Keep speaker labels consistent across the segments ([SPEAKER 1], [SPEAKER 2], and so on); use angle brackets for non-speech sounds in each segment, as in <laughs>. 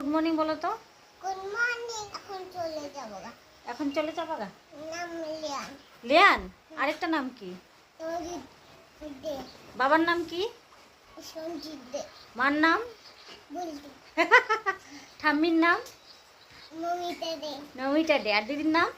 [SPEAKER 1] Good morning বলো তো।
[SPEAKER 2] Good morning এখন চলে যাব গা।
[SPEAKER 1] এখন চলে যাবা গা?
[SPEAKER 2] নাম লিয়ান।
[SPEAKER 1] লিয়ান? আরেকটা নাম কি?
[SPEAKER 2] দে।
[SPEAKER 1] বাবার নাম কি?
[SPEAKER 2] সঞ্জিত দে।
[SPEAKER 1] মার নাম?
[SPEAKER 2] বুলটু <laughs>
[SPEAKER 1] ঠাম্মির নাম?
[SPEAKER 2] নমিতা দে।
[SPEAKER 1] নমিতা দে। আর দিদির নাম?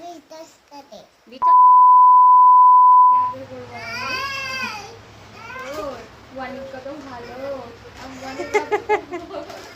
[SPEAKER 2] বিস্তাস্তা দে।
[SPEAKER 1] বিটা <laughs>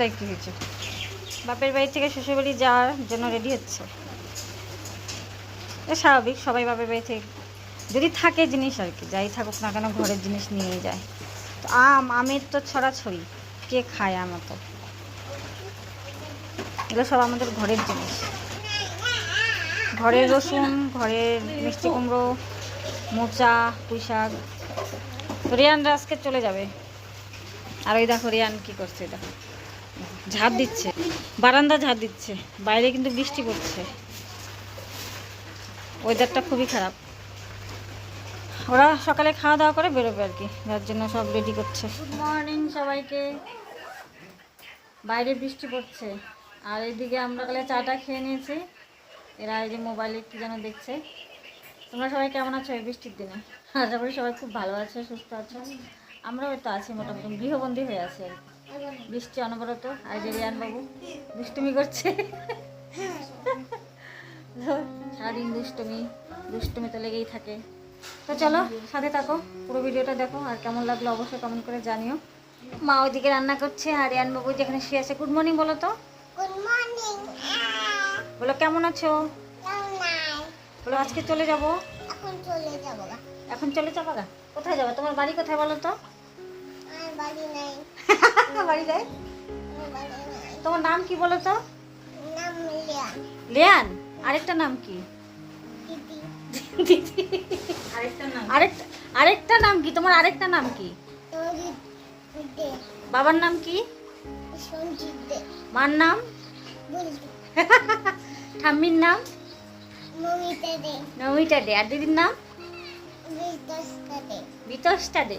[SPEAKER 1] তাই কি হয়েছে? বাপের বাড়ি থেকে শ্বশুর বাড়ি যাওয়ার জন্য রেডি হচ্ছে। এ স্বাভাবিক, সবাই বাপের বাড়ি থেকে যদি থাকে জিনিস আর কি, যাই থাকুক না কেন ঘরের জিনিস নিয়ে যায়। তো আম, আমের তো ছড়াছড়ি, কে খায় আম তো এগুলো সব আমাদের ঘরের জিনিস। ঘরের রসুন, ঘরের মিষ্টি কুমড়ো, মোচা পুঁই শাক রিয়ানরা আজকে চলে যাবে। আর ওই দেখো, রিয়ান কী করছে, দেখো। ঝাড় দিচ্ছে। বারান্দা ঝাড় দিচ্ছে। বাইরে কিন্তু বৃষ্টি পড়ছে। ওয়েদারটা খুবই খারাপ। ওরা সকালে খাওয়া দাওয়া করে বেরোবে আর কি। যার জন্য সব রেডি করছে। গুড মর্নিং সবাইকে। বাইরে বৃষ্টি পড়ছে। আর এইদিকে আমরা কালে চাটা খেয়ে নিয়েছি। এরা এই যে মোবাইলে কি যেন দেখছে। তোমরা সবাই কেমন আছো এই বৃষ্টির দিনে? আশা করি সবাই খুব ভালো আছে, সুস্থ আছো। আমরাও তো আছি মোটামুটি, গৃহবন্দী হয়ে আছি আর কি। বৃষ্টি অনবরত আর যে রিয়ান বাবু দুষ্টুমি করছে। সারাদিন দুষ্টুমি দুষ্টুমি তো লেগেই থাকে। তো চলো সাথে থাকো পুরো ভিডিওটা দেখো আর কেমন লাগল অবশ্যই কমেন্ট করে জানিও। মা ওইদিকে রান্না করছে আর রিয়ান বাবু যেখানে শুয়ে আছে। গুড মর্নিং বলো তো। বলো কেমন আছো? বলো আজকে চলে যাব?
[SPEAKER 2] এখন চলে যাব
[SPEAKER 1] এখন চলে যাব গা? কোথায় যাব? তোমার বাড়ি কোথায় বলো তো?
[SPEAKER 2] বাড়ি নাই। <laughs>
[SPEAKER 1] বাড়ি
[SPEAKER 2] নাই?
[SPEAKER 1] তোমার নাম কি বলো তো?
[SPEAKER 2] নাম লিয়ান
[SPEAKER 1] লিয়ান? আরেকটা নাম কি?
[SPEAKER 2] দিদি।
[SPEAKER 1] আরেকটা আরেকটা নাম কি? তোমার আরেকটা নাম কি? বাবার নাম কি? মার নাম? <laughs> ঠাম্মির নাম? নমিতা দে। আর দিদির নাম?
[SPEAKER 2] বিস্তাস্তা দে।
[SPEAKER 1] বিতষ্টা দে।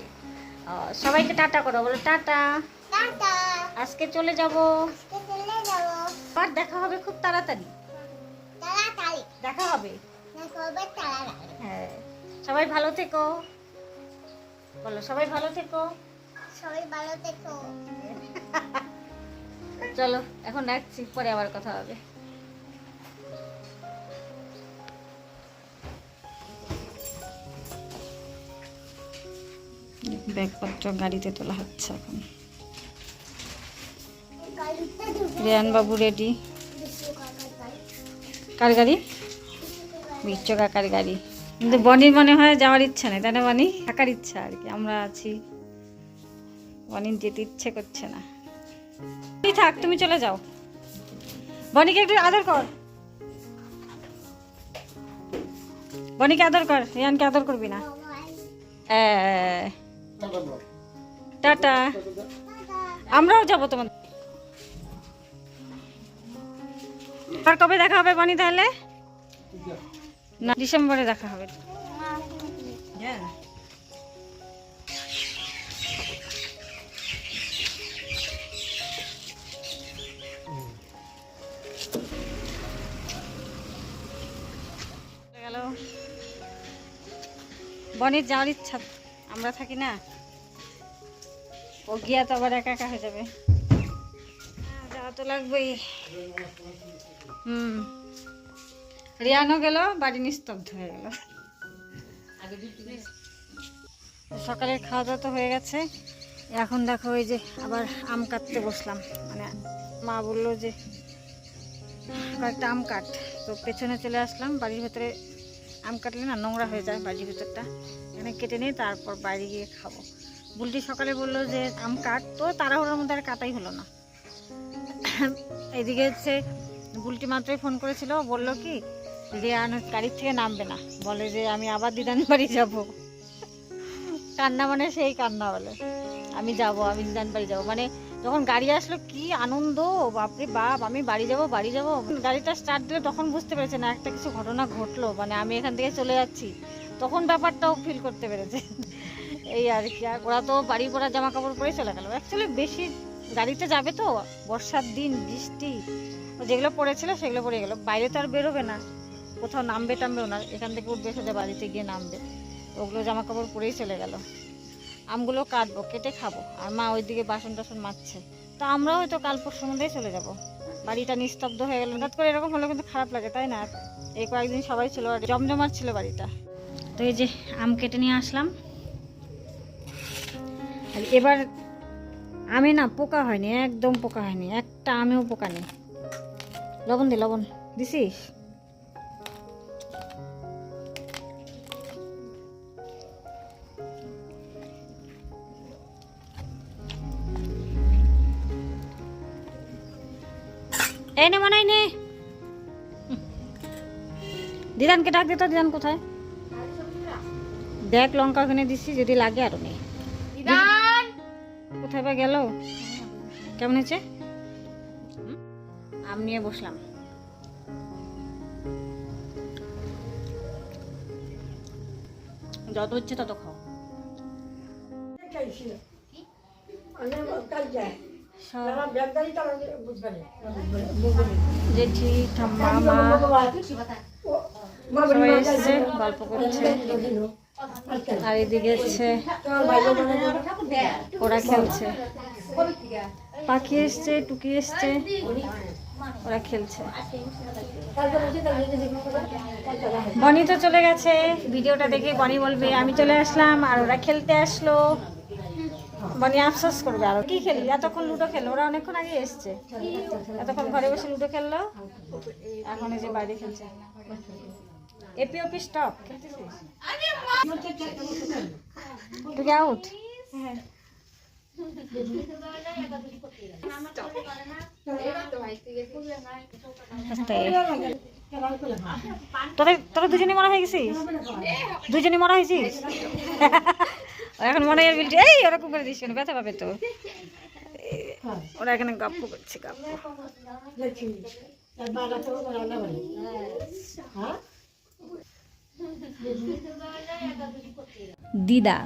[SPEAKER 1] সবাইকে টাটা করো বলো টাটা। আজকে চলে যাব। আবার দেখা হবে খুব তাড়াতাড়ি। দেখা হবে। হ্যাঁ। সবাই ভালো থেকো। বলো সবাই ভালো থেকো।
[SPEAKER 2] সবাই ভালো থেকো।
[SPEAKER 1] চলো এখন রাখছি পরে আবার কথা হবে। ব্যাগপত্র গাড়িতে তোলা হচ্ছে এখন।
[SPEAKER 2] গাড়িতে ঢুকে
[SPEAKER 1] রিয়ান বাবু রেডি কার গাড়ি? বিশ্ব কাকার গাড়ি। কিন্তু বনির মনে হয় যাওয়ার ইচ্ছা নেই তাই না বনি? থাকার ইচ্ছা আর কি আমরা আছি। বনির যেতে ইচ্ছে করছে না। থাক তুমি চলে যাও। বনিকে একটু আদর কর। বনিকে আদর কর রিয়ানকে আদর করবি না? এ, টাটা। আমরাও যাব তোমার আর কবে দেখা হবে বনি তাহলে? না, ডিসেম্বরে দেখা হবে। বনির যাওয়ার ইচ্ছা। আমরা থাকি না? ও গিয়া তো আবার একা একা হয়ে যাবে। যাওয়া তো লাগবেই। হুম। রিয়ানও গেল, বাড়ি নিস্তব্ধ হয়ে গেল। সকালের খাওয়া দাওয়া তো হয়ে গেছে। এখন দেখো ওই যে আবার আম কাটতে বসলাম। মানে মা বলল যে কয়েকটা আম কাট। তো পেছনে চলে আসলাম, বাড়ির ভেতরে আম কাটলে না নোংরা হয়ে যায় বাড়ির ভেতরটা। এখানে কেটে নিয়ে তারপর বাইরে গিয়ে খাব। বুলটি সকালে বলল যে, আম কাট। তো তাড়াহুড়োর মধ্যে আর কাটাই হলো না। এদিকে হচ্ছে বুলটি মাত্রই ফোন করেছিল। বলল কি, রিয়ান গাড়ির থেকে নামবে না। বলে যে, আমি আবার দিদান বাড়ি যাব। কান্না মানে সেই কান্না বলে। আমি যাব, আমি দিদান বাড়ি যাব। মানে যখন গাড়ি আসলো, কি আনন্দ! বাপরে বাপ, আমি বাড়ি যাব বাড়ি যাব। গাড়িটা স্টার্ট দিলে তখন বুঝতে পেরেছে না, একটা কিছু ঘটনা ঘটলো। মানে আমি এখান থেকে চলে যাচ্ছি। তখন ব্যাপারটাও ফিল করতে পেরেছে। এই আর কি, আর ওরা তো বাড়ি পরা জামা কাপড় পরে চলে গেল। অ্যাকচুয়ালি বেশি গাড়িতে যাবে তো, বর্ষার দিন, বৃষ্টি, যেগুলো পড়েছিল সেগুলো পড়ে গেল। বাইরে তো আর বেরোবে না, কোথাও নামবে টামবেও না, এখান থেকে উঠবে সোজা বাড়িতে গিয়ে নামবে। ওগুলো জামা কাপড় পরেই চলে গেল। আমগুলো কাটবো, কেটে খাব, আর মা ওইদিকে বাসন টাসন মাজছে। তো আমরাও হয়তো কাল পরশুর মধ্যেই চলে যাব। বাড়িটা নিস্তব্ধ হয়ে গেল। হঠাৎ করে এরকম হলে কিন্তু খারাপ লাগে, তাই না? এই কয়েকদিন সবাই ছিল আর জমজমাট ছিল বাড়িটা। তো এই যে আম কেটে নিয়ে আসলাম। এবার আমি না পোকা হয়নি, একদম পোকা হয়নি, একটা আমেও পোকা নেই। লবণ দে, লবণ, দিছিস? এই নে মনে নে। দিদানকে ডাক দে তো, দিদান কোথায়? দেখ লঙ্কা ওখানে দিচ্ছি যদি লাগে আরও নেই কোথায় বা গেল? কেমন হয়েছে? আম নিয়ে বসলাম। যত হচ্ছে তত খাও। জেঠি ঠাম্মা মা সবাই এসছে গল্প করছে। আর এদিকে ওরা খেলছে। পাখি এসছে, টুকি এসছে, ওরা খেলছে। বনি তো চলে গেছে। ভিডিওটা দেখে বনি বলবে, আমি চলে আসলাম আর ওরা খেলতে আসলো। বনি আফসোস করবে আর। কি খেলি এতক্ষণ লুডো খেলো ওরা অনেকক্ষণ আগে এসছে। এতক্ষণ ঘরে বসে লুডো খেললো। এখন এই যে বাইরে খেলছে। এপি ওপি স্টপ খেলতেছিস তুই আউট তোদের তোরা দুজনে মরা হয়ে গেছিস? দুজনে মরা হয়েছিস? <laughs> এখন মনে হয় বিলটি এই ওরকম করে দিস কেন ব্যথা পাবে তো। এ, ওরা এখানে গপ্প করছে গপ্প।
[SPEAKER 3] দিদা,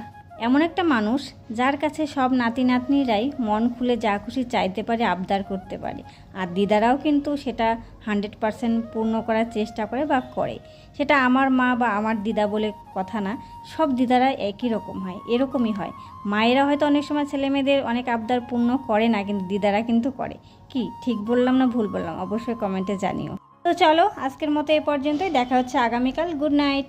[SPEAKER 3] এমন একটা মানুষ যার কাছে সব নাতি নাতনিরাই মন খুলে যা খুশি চাইতে পারে, আবদার করতে পারে। আর দিদারাও কিন্তু সেটা হান্ড্রেড পারসেন্ট পূর্ণ করার চেষ্টা করে বা করে। সেটা আমার মা বা আমার দিদা বলে কথা না, সব দিদারা একই রকম হয়, এরকমই হয়। মায়েরা হয়তো অনেক সময় ছেলে মেয়েদের অনেক আবদার পূর্ণ করে না, কিন্তু দিদারা কিন্তু করে। কি, ঠিক বললাম না ভুল বললাম? অবশ্যই কমেন্টে জানিও। তো চলো আজকের মতো এ পর্যন্তই। দেখা হচ্ছে আগামীকাল। Good night.